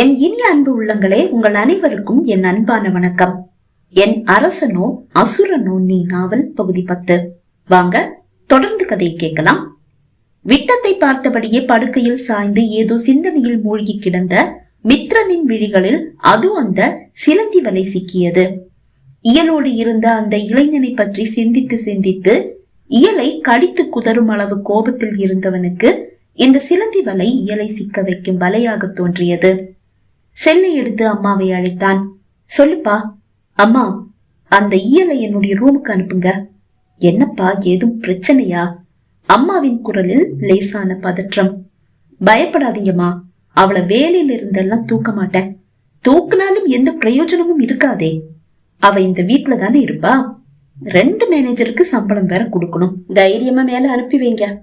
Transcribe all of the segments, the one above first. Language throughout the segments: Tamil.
என் இனிய அன்பு உள்ளங்களே உங்கள் அனைவருக்கும் என் அன்பான வணக்கம். என் அரசனோ அசுரனோ நீ நாவல் பகுதி பத்து. வாங்க தொடர்ந்து கதையை கேட்கலாம். விட்டத்தை பார்த்தபடியே படுக்கையில் சாய்ந்து ஏதோ சிந்தனையில் மூழ்கி கிடந்த மித்ரனின் விழிகளில் அது அந்த சிலந்தி வலை சிக்கியது. இயலோடு இருந்த அந்த இளைஞனை பற்றி சிந்தித்து சிந்தித்து இயலை கடித்து குதறும் அளவு கோபத்தில் இருந்தவனுக்கு இந்த சிலந்தி வலை இயலை சிக்க வைக்கும் வலையாக தோன்றியது. செல்லை எடுத்து அம்மாவை அழைத்தான். சொல்லுப்பா அம்மா அந்த இயலை என்னுடைய ரூமுக்கு அனுப்புங்க. என்னப்பா ஏதும் பிரச்சனையா? அம்மாவின் குரலில் லேசான பதற்றம். பயப்படாதீங்கம்மா அவளை வேலையில இருந்தெல்லாம் தூக்க மாட்டேன். தூக்குனாலும் எந்த பிரயோஜனமும் இருக்காதே. அவ இந்த வீட்டுல தானே இருப்பா? ரெண்டு மேனேஜருக்கு சம்பளம் வேற கொடுக்கணும். தைரியமா மேல அனுப்பி வைங்க.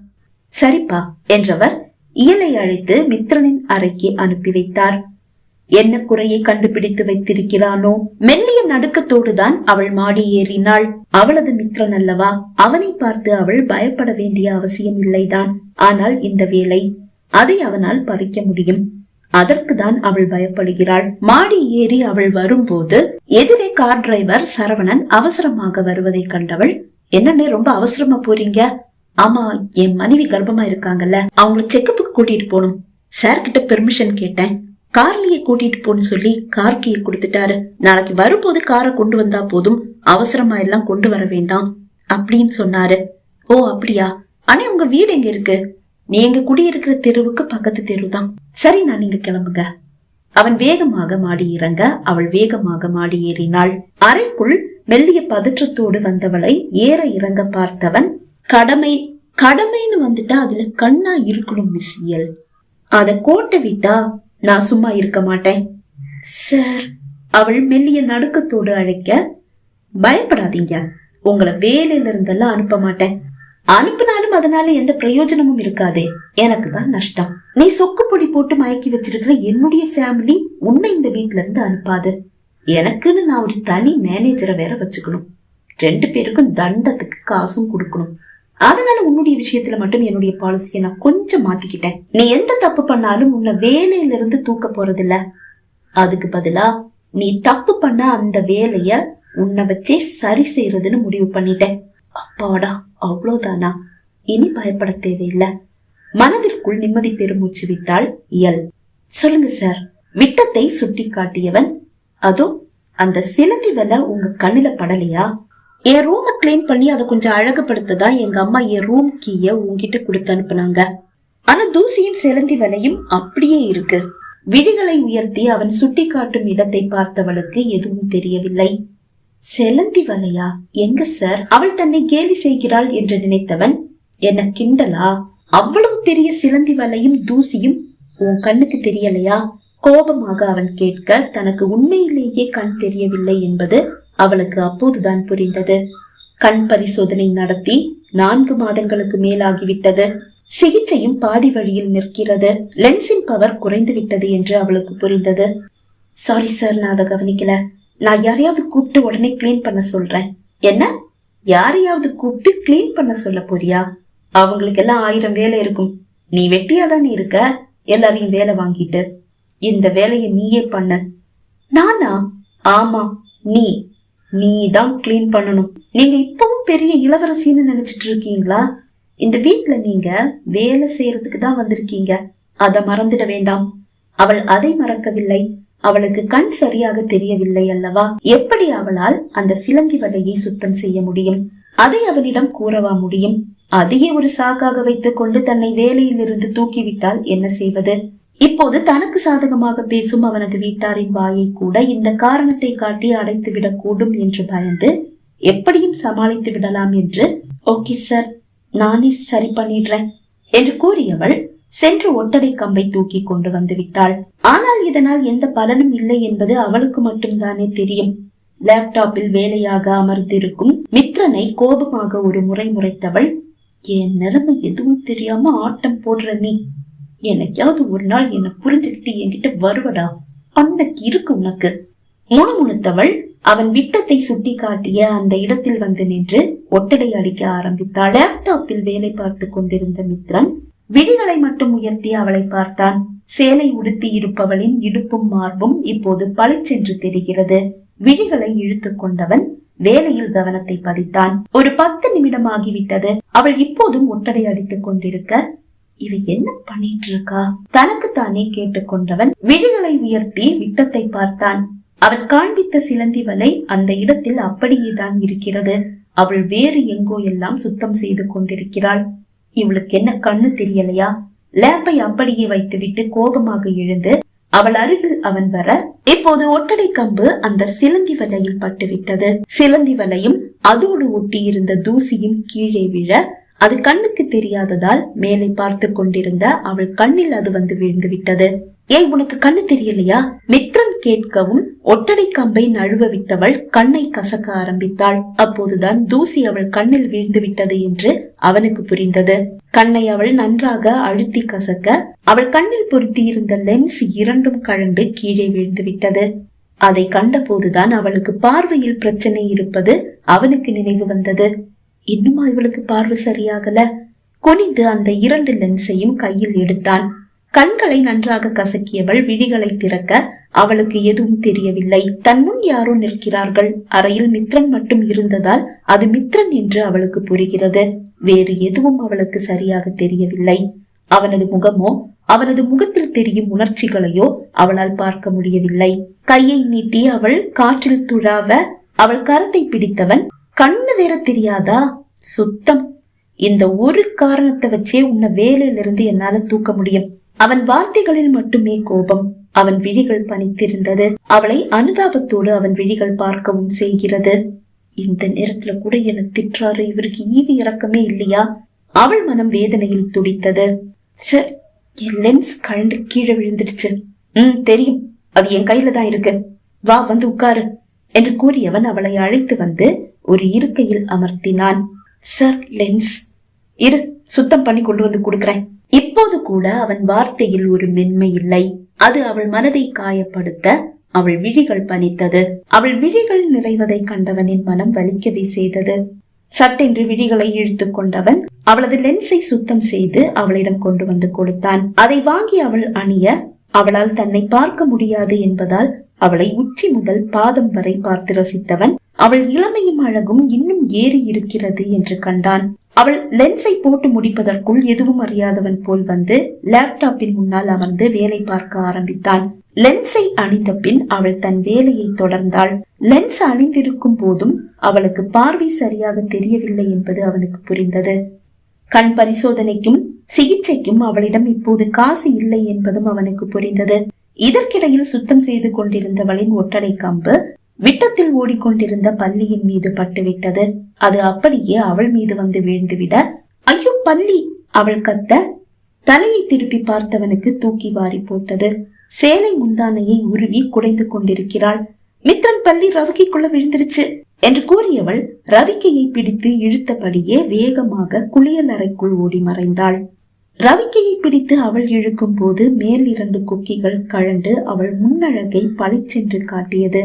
சரிப்பா என்றவர் இயலை அழைத்து மித்ரனின் அறைக்கு அனுப்பி வைத்தார். என்ன குறையை கண்டுபிடித்து வைத்திருக்கிறானோ? மெல்லிய நடுக்கத்தோடுதான் அவள் மாடி ஏறினாள். அவளது மித்ரன் அல்லவா? அவனை பார்த்து அவள் பயப்பட வேண்டிய அவசியம் இல்லைதான். ஆனால் இந்த வேலை அதை அவனால் பறிக்க முடியும். அதற்குதான் அவள் பயப்படுகிறாள். மாடி ஏறி அவள் வரும்போது எதிரே கார் டிரைவர் சரவணன் அவசரமாக வருவதை கண்டவள் என்னன்னே ரொம்ப அவசரமா போறீங்க? ஆமா என் மனைவி கர்ப்பமா இருக்காங்கல்ல. அவங்களை செக்கப்புக்கு கூட்டிட்டு போனோம் சார் கிட்ட பெர்மிஷன் கேட்டேன். கார்லயே கூட்டிட்டு போன்னு சொல்லி கார் கீயை கொடுத்துட்டாரு. நாளைக்கு வரும்போது காரை கொண்டு வந்தா போதும். அவசரமா எல்லாம் கொண்டு வர வேண்டாம். அப்படின்னு சொன்னாரு. ஓ அப்படியா? அனே உங்க வீடு எங்க இருக்கு? நீ எங்க குடியிருக்கிற தெருவுக்கு பக்கத்து தெரு தான் சரி நான் நீங்க கிளம்புங்க. அவன் வேகமாக மாடி இறங்க அவள் வேகமாக மாடி ஏறினாள். அறைக்குள் மெல்லிய பதற்றத்தோடு வந்தவளை ஏற இறங்க பார்த்தவன் கடமை கடமைன்னு வந்துட்டா அதுல கண்ணா இருக்கணும் மிஸ்ஸியல் அத கோட்டை விட்டா நான் சும்மா இருக்க மாட்டேன். சார் அவள் மெல்லிய நடுக்கத்தோடு அழைக்க பயப்படாதீங்க. உங்களை வேலையில இருந்தெல்லாம் அனுப்ப மாட்டேன். அனுப்பினாலும் அதனால எந்த பிரயோஜனமும் இருக்காதே. எனக்கு தான் நஷ்டம். நீ சொக்கு பொடி போட்டு மயக்கி வச்சிருக்கிற என்னுடைய ஃபேமிலி உன்னை இந்த வீட்ல இருந்து அனுப்பாது. எனக்குன்னு நான் ஒரு தனி மேனேஜரை வேற வச்சுக்கணும். ரெண்டு பேருக்கும் தண்டத்துக்கு காசும் கொடுக்கணும். அதனால உன்னுடைய விஷயத்துல மட்டும் என்னுடைய பாலிசியை நான் கொஞ்சம் மாத்திக்கிட்டேன். நீ எந்த தப்பு பண்ணாலும் உன்னை வேலையில இருந்து தூக்க போறதில்ல. அதுக்கு பதிலா நீ தப்பு பண்ண அந்த வேலைய உன்னை வச்சே சரி செய்யறதுன்னு முடிவு பண்ணிட்டேன். அப்பாடா அவ்வளோதானா இனி பயப்பட தேவையில்லை. மனதிற்குள் நிம்மதி பெருமூச்சு விட்டால் இயல். சொல்லுங்க சார் விட்டத்தை சுட்டி காட்டியவன் அதோ அந்த சிலந்தி வலை உங்க கண்ணில படலையா? என் ரூமை கிளீன் பண்ணி அதை கொஞ்சம் அழகுபடுத்ததான் எங்க அம்மா என் ரூம் கீய உங்ககிட்ட கொடுத்து அனுப்புனாங்க. ஆனா தூசியும் சிலந்தி வலையும் அப்படியே இருக்கு. விழிகளை உயர்த்தி அவன் சுட்டி காட்டும் இடத்தை பார்த்தவளுக்கு எதுவும் தெரியவில்லை. செலந்தி வலையா? எங்க சார் அவள் தன்னை கேலி செய்கிறாள் என்று நினைத்தவன் என்ன கிண்டலா? அவ்வளவு பெரிய சிலந்தி வலையும் தூசியும் உன் கண்ணுக்கு தெரியலையா? கோபமாக அவன் கேட்க தனக்கு உண்மையிலேயே கண் தெரியவில்லை என்பது அவளுக்கு அப்போதுதான் புரிந்தது. கண் பரிசோதனை நடத்தி நான்கு மாதங்களுக்கு மேலாகிவிட்டது. சிகிச்சையும் பாதி வழியில் நிற்கிறது. லென்ஸின் பவர் குறைந்து விட்டது என்று அவளுக்கு புரிந்தது. சாரி சார் நான் அதை கவனிக்கல. நான் யாரையாவது கூப்பிட்டு உடனே கிளீன் பண்ண சொல்றேன். என்ன? யாரையாவது கூப்பிட்டு கிளீன் பண்ண சொல்ல போறியா? அவங்களுக்கு எல்லாம் ஆயிரம் வேலை இருக்கும். நீ வெட்டியா தானே இருக்க? எல்லாரையும் வேலை வாங்கிட்டு. இந்த வேலையை நீயே பண்ண. நானா? ஆமா நீ. நீ தான் கிளீன் பண்ணணும். நீங்க இப்பவும் பெரிய இளவரசின்னு நினைச்சிட்டு இருக்கீங்களா? இந்த வீட்ல நீங்க வேலை செய்யறதுக்கு தான் வந்திருக்கீங்க. அதை மறந்துட வேண்டாம். அவள் அதை மறக்கவில்லை. அவளுக்கு கண் சரியாக தெரியவில்லை அல்லவா? எப்படி அவளால் அந்த சிலந்தி வலையை சுத்தம் செய்ய முடியும்? அதை அவனிடம் கூறவா முடியும்? அதையே ஒரு சாக்காக வைத்துக் கொண்டு தன்னை வேலையிலிருந்து தூக்கிவிட்டால் என்ன செய்வது? இப்போது தனக்கு சாதகமாக பேசும் அவனது வீட்டாரின் வாயை கூட இந்த காரணத்தை காட்டி அடைத்து விடக்கூடும் என்று பயந்து எப்படியும் சமாளித்து விடலாம் என்று ஓகே சார் நானே சரி பண்ணிடுறேன் என்று கூறியவள் சென்று ஒட்டடை கம்பை தூக்கி கொண்டு வந்து விட்டாள். ஆனால் இதனால் எந்த பலனும் இல்லை என்பது அவளுக்கு மட்டும்தானே தெரியும். லேப்டாப்பில் வேலையாக அமர்ந்திருக்கும் மித்ரனை கோபமாக ஒரு முறை முறைத்தவள் என் நிலைமை எதுவும் தெரியாம ஆட்டம் போடுற நீ. என்னைக்காவது ஒரு நாள் என்ன புரிஞ்சுக்கிட்டு என்கிட்ட வருவடா. அன்னைக்கு இருக்கு உனக்கு. முணுமுணுத்தவள் அவன் விட்டத்தை சுட்டி காட்டிய அந்த இடத்தில் வந்து நின்று ஒட்டடை அடிக்க ஆரம்பித்தாள். லேப்டாப்பில் வேலை பார்த்து கொண்டிருந்த மித்ரன் விழிகளை மட்டும் உயர்த்தி அவளை பார்த்தான். சேலை உடுத்தி இருப்பவளின் இடுப்பும் மார்பும் இப்போது பளிச்சென்று தெரிகிறது. விழிகளை இழுத்துக் கொண்டவன் வேலையில் கவனத்தை பதித்தான். ஒரு பத்து நிமிடம் ஆகிவிட்டது. அவள் இப்போதும் ஒட்டடை அடித்துக் கொண்டிருக்க இவ என்ன பண்ணிட்டு இருக்கா தனக்கு தானே கேட்டுக்கொண்டவன் விழிகளை உயர்த்தி விட்டத்தை பார்த்தான். அவள் காண்பித்த சிலந்தி வலை அந்த இடத்தில் அப்படியேதான் இருக்கிறது. அவள் வேறு எங்கோ எல்லாம் சுத்தம் செய்து கொண்டிருக்கிறாள். இவளுக்கு என்ன கண்ணு தெரியலையா? லேப்பை அப்படியே வைத்துவிட்டு கோபமாக எழுந்து அவள் அருகில் அவன் வர இப்போது ஒட்டடை கம்பு அந்த சிலந்தி வலையில் பட்டுவிட்டது. சிலந்தி வலையும் அதோடு ஒட்டியிருந்த தூசியும் கீழே விழ அது கண்ணுக்கு தெரியாததால் மேலே பார்த்து கொண்டிருந்த அவள் கண்ணில் அது வந்து விழுந்து விட்டது ஏய் உனக்கு கண்ணு தெரியலையா? மித்ரன் கேட்கவும் ஒட்டடை கம்பை நழுவ விட்டவள் கண்ணை கசக்க ஆரம்பித்தாள். அப்போதுதான் தூசி அவள் கண்ணில் விழுந்து விட்டது என்று அவனுக்கு புரிந்தது. கண்ணை அவள் நன்றாக அழுத்தி கசக்க அவள் கண்ணில் பொருத்தி இருந்த லென்ஸ் இரண்டும் கழண்டு கீழே விழுந்து விட்டது அதை கண்டபோதுதான் அவளுக்கு பார்வையில் பிரச்சனை இருப்பது அவனுக்கு நினைவு வந்தது. இன்னுமா இவளுக்கு பார்வை சரியாகல? குனிந்து அந்த இரண்டு லென்ஸையும் கையில் எடுத்தான். கண்களை நன்றாக கசக்கியவள் விழிகளை திறக்க அவளுக்கு எதுவும் தெரியவில்லை. தன் முன் யாரோ நிற்கிறார்கள். அறையில் மித்ரன் மட்டும் இருந்ததால் அது மித்ரன் என்று அவளுக்கு புரிகிறது. வேறு எதுவும் அவளுக்கு சரியாக தெரியவில்லை. அவனது முகமோ அவனது முகத்தில் தெரியும் உணர்ச்சிகளையோ அவளால் பார்க்க முடியவில்லை. கையை நீட்டி அவள் காற்றில் துழாவ அவள் கரத்தை பிடித்தவன் கண்ணு வேற தெரியாதா? சுத்தம். இந்த ஒரு காரணத்தை வச்சே உன்னை வேலையிலிருந்து என்னால தூக்க முடியும். அவன் வார்த்தைகளில் மட்டுமே கோபம். அவன் விழிகள் பனித்திருந்தது. அவளை அனுதாபத்தோடு அவன் விழிகள் பார்க்கவும் செய்கிறது. இந்த நேரத்துல கூட என திட்டுறாரு. இவருக்கு ஈவி இறக்கமே இல்லையா? அவள் மனம் வேதனையில் துடித்தது. சார் என் லென்ஸ் கழண்டு கீழே விழுந்துடுச்சு. ம் தெரியும். அது என் கையில தான் இருக்கு. வா வந்து உட்காரு. என்று கூறியவன் அவளை அழைத்து வந்து ஒரு இருக்கையில் அமர்த்தினான். சார் லென்ஸ் இரு சுத்தம் பண்ணி கொண்டு வந்து கொடுக்கிறேன். இப்போது கூட அவன் வார்த்தையில் ஒரு மென்மை இல்லை. அது அவள் மனதை காயப்படுத்த அவள் விழிகள் பனித்தது. அவள் விழிகள் நிறைவதை கண்டவனின் மனம் வலிக்கவே செய்தது. சட்டென்று விழிகளை இழுத்து கொண்டவன் அவளது லென்ஸை சுத்தம் செய்து அவளிடம் கொண்டு வந்து கொடுத்தான். அதை வாங்கி அவள் அணிய அவளால் தன்னை பார்க்க முடியாது என்பதால் அவளை உச்சி முதல் பாதம் வரை பார்த்து ரசித்தவன் அவள் இளமையும் அழகும் இன்னும் ஏறி இருக்கிறது என்று கண்டான். அவள் லென்ஸை போட்டு முடிப்பதற்குள் எதுவும் அறியாதவன் போல் வந்து லேப்டாப்பின் முன்னால் அமர்ந்து வேலை பார்க்க ஆரம்பித்தான். லென்ஸை அணிந்த பின் அவள் தன் வேலையை தொடர்ந்தாள். லென்ஸ் அணிந்திருக்கும் போதும் அவளுக்கு பார்வை சரியாக தெரியவில்லை என்பது அவனுக்கு புரிந்தது. கண் பரிசோதனைக்கும் சிகிச்சைக்கும் அவளிடம் இப்போது காசு இல்லை என்பதும் அவனுக்கு புரிந்தது. இதற்கிடையில் சுத்தம் செய்து கொண்டிருந்தவளின் ஒட்டடை கம்பு விட்டத்தில் ஓடிக்கொண்டிருந்த பள்ளியின் மீது பட்டுவிட்டது. அது அப்படியே அவள் மீது வந்து விழுந்துவிட ஐயோ பள்ளி அவள் கத்த தலையை திருப்பி பார்த்தவனுக்கு தூக்கி வாரி போட்டது. சேலை முந்தானையை உருவி குடைந்து கொண்டிருக்கிறாள். மித்ரன் பள்ளி ரவிக்கைக்குள்ள விழுந்துருச்சு என்று கூறியவள் ரவிக்கையை பிடித்து இழுத்தபடியே வேகமாக குளியல் அறைக்குள் ஓடி மறைந்தாள். ரவிக்கையை பிடித்து அவள் இழுக்கும் போது மேல் இரண்டு கொக்கிகள் கழண்டு அவள் முன்னழகை பளிச்சென்று காட்டியது.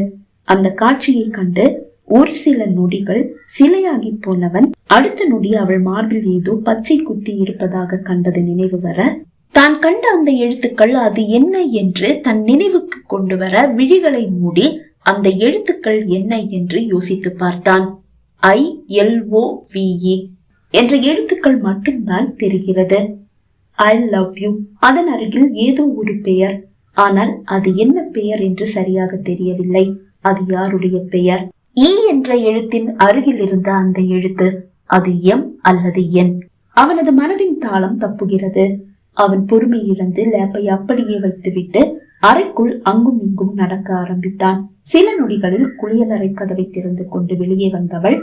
அந்த காட்சியை கண்டு ஒரு சில நொடிகள் சிலையாகி போனவன் அடுத்த நொடி அவள் மார்பில் ஏதோ பச்சை குத்தி இருப்பதாக கண்டது நினைவு வர தான் கண்ட அந்த எழுத்துக்கள் அது என்ன என்று தன் நினைவுக்கு கொண்டு வர விழிகளை மூடி அந்த எழுத்துக்கள் என்ன என்று யோசித்து பார்த்தான். ஐ எல் ஓ விஇ என்ற எழுத்துக்கள் மட்டும்தான் தெரிகிறது. ஐ லவ் யூ அதன் அருகில் ஏதோ ஒரு பெயர். ஆனால் அது என்ன பெயர் என்று சரியாக தெரியவில்லை. அது யாருடைய பெயர்? ஈ என்ற எழுத்தின் அருகில் இருந்த அந்த எழுத்து அது எம் அல்லது என் அவனது மனதின் தாளம் தப்புகிறது. அவன் பொறுமை இழந்து லேப்பை அப்படியே வைத்துவிட்டு அறைக்குள் அங்கும் இங்கும் நடக்க ஆரம்பித்தான். சில நொடிகளில் குளியலறை கதவை திறந்து கொண்டு வெளியே வந்தவள்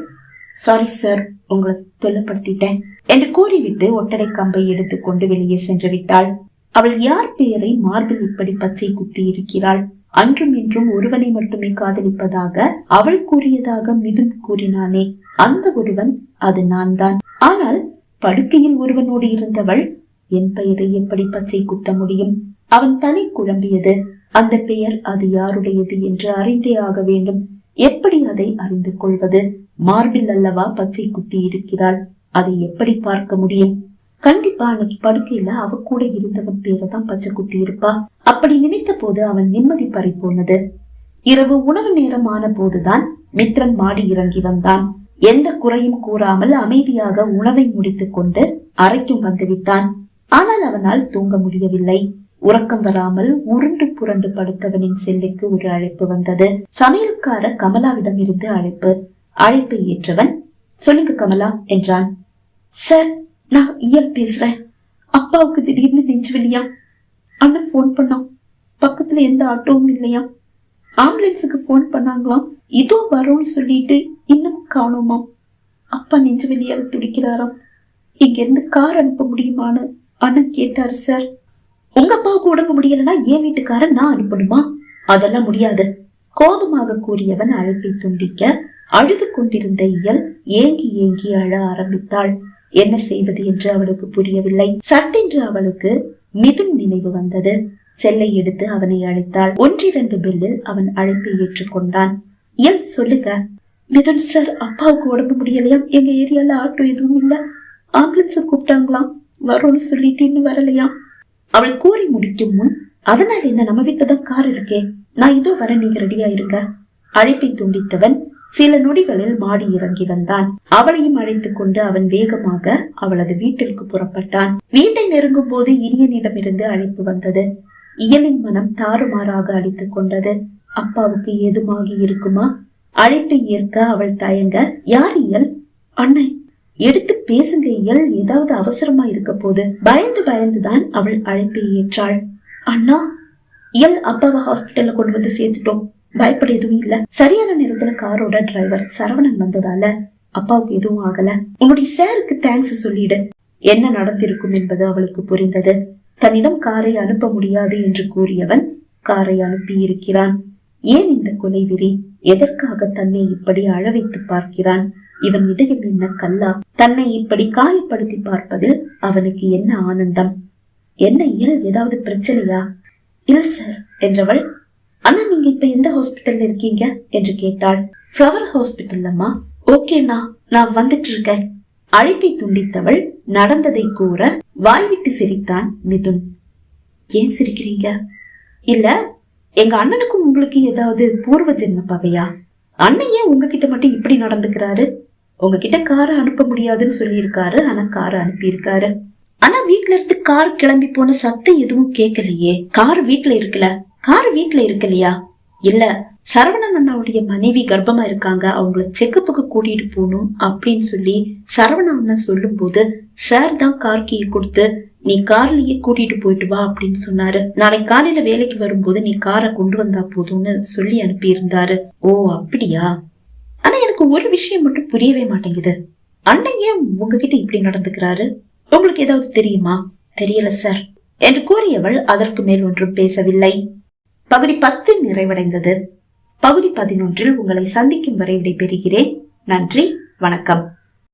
சாரி சார் உங்களை தொல்லப்படுத்திட்டேன். என்று கூறிவிட்டு ஒட்டடை கம்பை எடுத்துக்கொண்டு வெளியே சென்று விட்டாள். அவள் யார் பெயரை மார்பில் இப்படி பச்சை குத்தி இருக்கிறாள்? அன்றும் இன்றும் ஒருவனை மட்டுமே காதலிப்பதாக அவள் கூறியதாக மிதுன் கூறினானே. அந்த ஒருவன் அது நான் தான் ஆனால் படுக்கையில் ஒருவனோடு இருந்தவள் என் பெயரை எப்படி பச்சை குத்த முடியும்? அவன் தலை குழம்பியது. அந்த பெயர் அது யாருடையது என்று அறிந்தே ஆக வேண்டும். எப்படி அதை அறிந்து கொள்வது? மார்பில் அல்லவா பச்சை குத்தி இருக்கிறாள்? அதை எப்படி பார்க்க முடியும்? கண்டிப்பா அன்னைக்கு படுக்கையில அவ கூட இருந்தவன் பேரை தான் பச்சை குத்தி இருப்பா. அப்படி நினைத்த போது அவன் நிம்மதி பறி போனது. இரவு உணவு நேரம் ஆன போதுதான் மித்ரன் மாடி இறங்கி வந்தான். எந்த குறையும் கூறாமல் அமைதியாக உணவை முடித்துக் கொண்டு அறைக்கும் வந்துவிட்டான் ஆனால் அவனால் தூங்க முடியவில்லை. உறக்கம் வராமல் உருண்டு புரண்டு படுத்தவனின் செல்லுக்கு ஒரு அழைப்பு வந்தது. சமையல்கார கமலாவிடம் இருந்து அழைப்பு. அழைப்பை ஏற்றவன் சொல்லுங்க கமலா என்றான். சார் நான் இயல் பேசுறேன். அப்பாவுக்கு திடீர்னு நெஞ்சு வெளியா அண்ணன் ஃபோன் பண்ணான். பக்கத்துல எந்த ஆட்டோவும் இல்லையா? ஆம்புலன்ஸுக்கு ஃபோன் பண்ணாங்களாம். இதோ வரோம்னு சொல்லிட்டு இன்னும் காணோமா அப்பா நெஞ்சு வெளியால துடிக்கிறாராம். இங்க இருந்து கார் அனுப்ப முடியுமான்னு அண்ணன் கேட்டாரு சார் உங்க அப்பாவுக்கு உடம்பு முடியலன்னா என் வீட்டுக்காரன் நான் அனுப்பணுமா? அதெல்லாம் முடியாது. கோபமாக கூறியவன் அழைப்பை துண்டிக்க அழுது கொண்டிருந்த இயல் ஏங்கி ஏங்கி அழ ஆரம்பித்தாள். என்ன செய்வது என்று அவளுக்கு புரியவில்லை. சட்டென்று அவளுக்கு மிதுன் நினைவு வந்தது. செல்லை எடுத்து அவனை அழைத்தாள். ஒன்றிரண்டு பில்லில் அவன் அழைப்பை ஏற்றுக்கொண்டான். ஏன் சொல்லுங்க? மிதுன் சார் அப்பாவுக்கு உடம்பு முடியலையா? எங்க ஏரியால ஆட்டோ எதுவும் இல்ல. ஆம்புலன்ஸ் கூப்பிட்டாங்களாம் வரோம்னு சொல்லிட்டு இன்னும் வரலையா? அவள் கூறி முடிக்கும் முன் அதனால என்ன நம்ம வீட்டுல தான் கார் இருக்கே. நான் இதோ வர நீங்க ரெடியா இருங்க. அழைப்பை துண்டித்தவன் சில நொடிகளில் மாடி இறங்கி வந்தான். அவளையும் அழைத்துக் கொண்டு அவன் வேகமாக அவளது வீட்டிற்கு புறப்பட்டான். வீட்டை நெருங்கும் போது இனியனிடமிருந்து அழைப்பு வந்தது. இயலின் மனம் தாறுமாறாக அடித்துக் கொண்டது. அப்பாவுக்கு ஏதுமாகி இருக்குமா? அழைப்பை ஏற்க அவள் தயங்க யார் இயல்? அண்ணே எடுத்து பேசுங்க இயல் ஏதாவது அவசரமா இருக்க போது. பயந்து பயந்துதான் அவள் அழைப்பை ஏற்றாள். அண்ணா இயல் அப்பாவை ஹாஸ்பிட்டல்ல கொண்டு வந்து சேர்த்துட்டோம். பயப்பட எதுவும் இல்ல. சரியான நேரத்துல காரோட டிரைவர் சரவணன் வந்ததால அப்பாவுக்கு எதுவும் ஆகல. உன்னுடைய சாருக்கு தேங்க்ஸ் சொல்லிடு. என்ன நடந்திருக்கும் என்பது அவளுக்கு புரிந்தது. தன்னிடம் காரை அனுப்ப முடியாது என்று கூறியவன் காரை அனுப்பி இருக்கிறான் ஏன் இந்த கொலை எதற்காக தன்னை இப்படி அழவைத்து பார்க்கிறான்? இவன் இதயம் என்ன கல்லா? தன்னை இப்படி காயப்படுத்தி பார்ப்பதில் அவனுக்கு என்ன ஆனந்தம்? என்ன இயல் ஏதாவது பிரச்சனையா? இல்ல சார் என்றவள் அண்ணா நீங்க இப்ப எந்த ஹாஸ்பிட்டல்ல இருக்கீங்க? என்று கேட்டாள். ஃப்ளவர் ஹாஸ்பிட்டல்லம்மா ஓகேண்ணா நான் வந்துட்டு இருக்கேன். அழைப்பை துண்டித்தவள் நடந்ததை கூற வாய்விட்டு சிரித்தான் மிதுன். ஏன் சிரிக்கிறீங்க? இல்ல எங்க அண்ணனுக்கும் உங்களுக்கு ஏதாவது பூர்வ ஜென்ம பகையா? அண்ணன் ஏன் உங்ககிட்ட மட்டும் இப்படி நடந்துக்கிறாரு? உங்ககிட்ட காரை அனுப்ப முடியாதுன்னு சொல்லியிருக்காரு ஆனா காரை அனுப்பியிருக்காரு. ஆனா வீட்ல இருந்து கார் கிளம்பி போன சத்தம் எதுவும் கேட்கலையே. கார் வீட்ல இருக்கல கார் வீட்ல இருக்கலையா இல்ல சரவணன் அண்ணாவுடைய மனைவி கர்ப்பமா இருக்காங்க அவங்கள செக்கப்புக்கு கூட்டிட்டு போகணும் அப்படின்னு சொல்லி சரவணன் அண்ணன் சொல்லும் போது சார் தான் கார் கீ கொடுத்து நீ கார்லயே கூட்டிட்டு போயிட்டு வா அப்படின்னு சொன்னாரு. நாளைக்கு காலையில வேலைக்கு வரும்போது நீ காரை கொண்டு வந்தா போதும்னு சொல்லி அனுப்பியிருந்தாரு. ஓ அப்படியா? ஆனா எனக்கு ஒரு விஷயம் மட்டும் புரியவே மாட்டேங்குது. அண்ணன் ஏன் உங்ககிட்ட இப்படி நடந்துக்கிறாரு? உங்களுக்கு ஏதாவது தெரியுமா? தெரியல சார். என்று கூறியவள் அதற்கு மேல் ஒன்றும் பேசவில்லை. பகுதி பத்து நிறைவடைந்தது. பகுதி பதினொன்றில் உங்களை சந்திக்கும் வரை விடைபெறுகிறேன். நன்றி வணக்கம்.